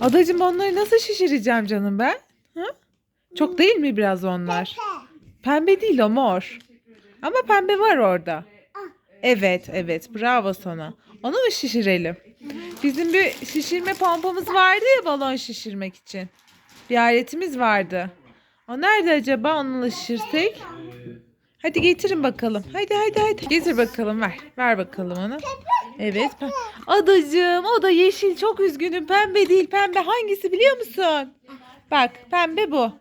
Adacığım onları nasıl şişireceğim canım ben? Ha? Çok değil mi biraz onlar? Pembe değil o mor. Ama pembe var orada. Evet evet bravo sana. Onu mu şişirelim? Bizim bir şişirme pompamız vardı ya balon şişirmek için. Bir aletimiz vardı. O nerede acaba onunla şişirsek? Hadi getirin bakalım. Hadi hadi hadi. Getir bakalım ver. Ver bakalım onu. Evet. pe- Adacığım o da yeşil çok üzgünüm. Pembe değil pembe. Hangisi biliyor musun? Bak pembe bu.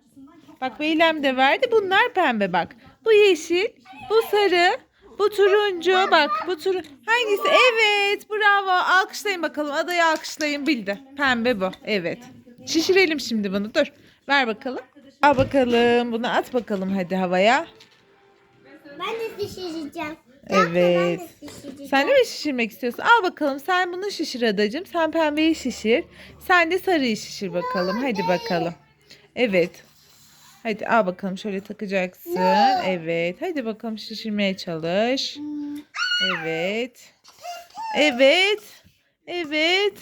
Bak Beylem de verdi. Bunlar pembe bak. Bu yeşil. Bu sarı. Bu turuncu. Bak bu turun. Hangisi? Evet. Bravo. Alkışlayın bakalım. Adayı alkışlayın. Bildi. Pembe bu. Evet. Şişirelim şimdi bunu. Dur. Ver bakalım. Al bakalım. Bunu at bakalım hadi havaya. Pişireceğim. Evet. Sen de mi şişirmek istiyorsun? Al bakalım sen bunu şişir adacığım. Sen pembeyi şişir. Sen de sarıyı şişir bakalım. Hadi bakalım. Evet. Hadi al bakalım şöyle takacaksın. Evet. Hadi bakalım şişirmeye çalış. Evet. Evet. Evet.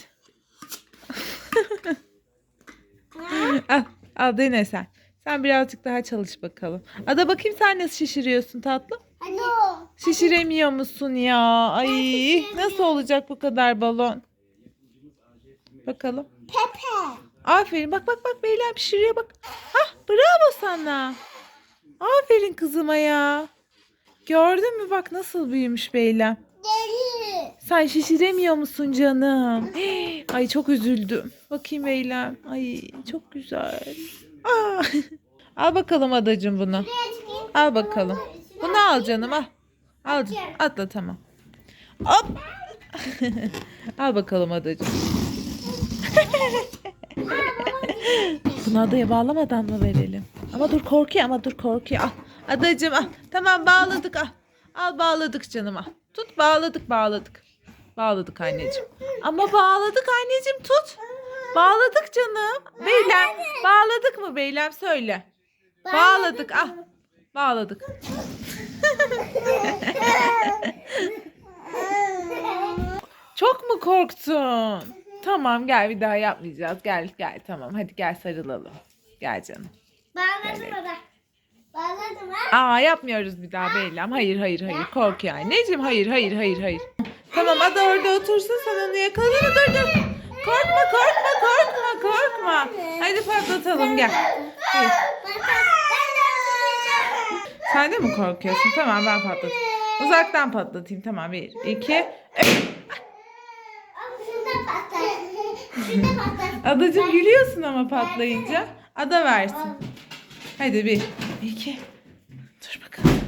al, al dene sen. Sen birazcık daha çalış bakalım. Ada bakayım sen nasıl şişiriyorsun tatlım? O. Şişiremiyor musun ya? Ay nasıl olacak bu kadar balon? Bakalım. Pepe. Aferin bak bak bak Beylem pişiriyor bak. Hah bravo sana. Aferin kızıma ya. Gördün mü bak nasıl büyümüş Beylem. Deli. Sen şişiremiyor musun canım? Ay çok üzüldüm. Bakayım Beylem. Ay çok güzel. Aa. Al bakalım adacığım bunu. Al bakalım. Bunu al canım al. Al canım. Atla tamam. Hop. al bakalım adacığım. Bunu adaya bağlamadan mı verelim? Ama dur korkuyor ama dur korkuyor. Al. Adacığım al. Tamam bağladık al. Al bağladık canım al. Tut bağladık bağladık. Bağladık anneciğim. Ama bağladık anneciğim tut. Bağladık canım. Beylem bağladık mı Beylem söyle. Bağladık ah. Bağladık. Çok mu korktun? Tamam gel bir daha yapmayacağız. Gel gel tamam hadi gel sarılalım. Gel canım. Bağladım baba. Bağladım ha. Aa yapmıyoruz bir daha Beylem. Hayır hayır hayır korkuyor anneciğim. Hayır hayır hayır hayır. Tamam hadi orada otursun sen onu yakaladın mı? Dur dur. Korkma korkma korkma korkma. Hadi patlatalım gel. Hayır. Sen de mi korkuyorsun? Tamam ben patlatayım. Uzaktan patlatayım. Tamam bir, iki. Adacığım gülüyorsun ama patlayınca. Ada versin. Hadi bir, iki. Dur bakalım.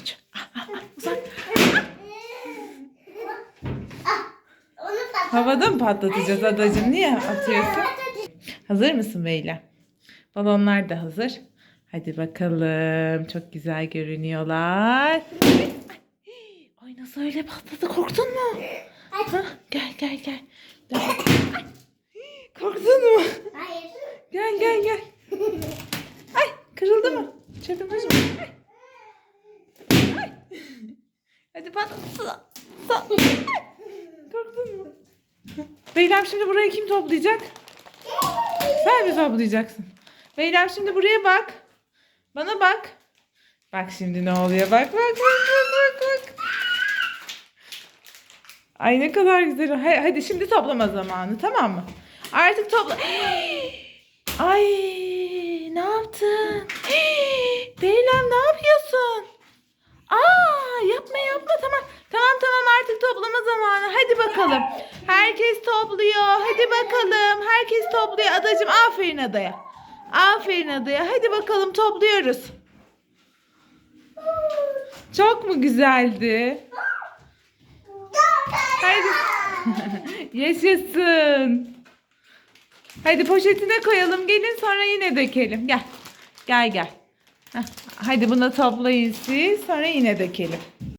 Üç. Ah, ah, ah, Uzak. Havada mı patlatacağız adacığım? Niye atıyorsun? Hazır mısın Beyla? Balonlar da hazır. Hadi bakalım. Çok güzel görünüyorlar. Ay nasıl öyle patladı? Korktun mu? Ha, gel gel gel. Korktun mu? Hayır. Gel gel gel. Ay kırıldı mı? Ay. Ay. Hadi patlat. Sa- sa- Ay. Korktun mu? Beylem şimdi burayı kim toplayacak? Sen mi toplayacaksın? Beylem şimdi buraya bak. Bana bak. Bak şimdi ne oluyor? Bak bak bak bak bak. bak. Ay ne kadar güzel. Hadi şimdi toplama zamanı tamam mı? Artık topla. Ay ne yaptın? Beylem ne yapıyorsun? Aa yapma yapma tamam. Tamam tamam artık toplama zamanı. Hadi bakalım. Herkes topluyor. Hadi bakalım. Herkes topluyor. Adacığım aferin adaya. Aferin adaya. Hadi bakalım topluyoruz. Çok mu güzeldi? Hadi. Yaşasın. Hadi poşetine koyalım. Gelin sonra yine dökelim. Gel. Gel gel. Hadi bunu toplayın siz. Sonra yine dökelim.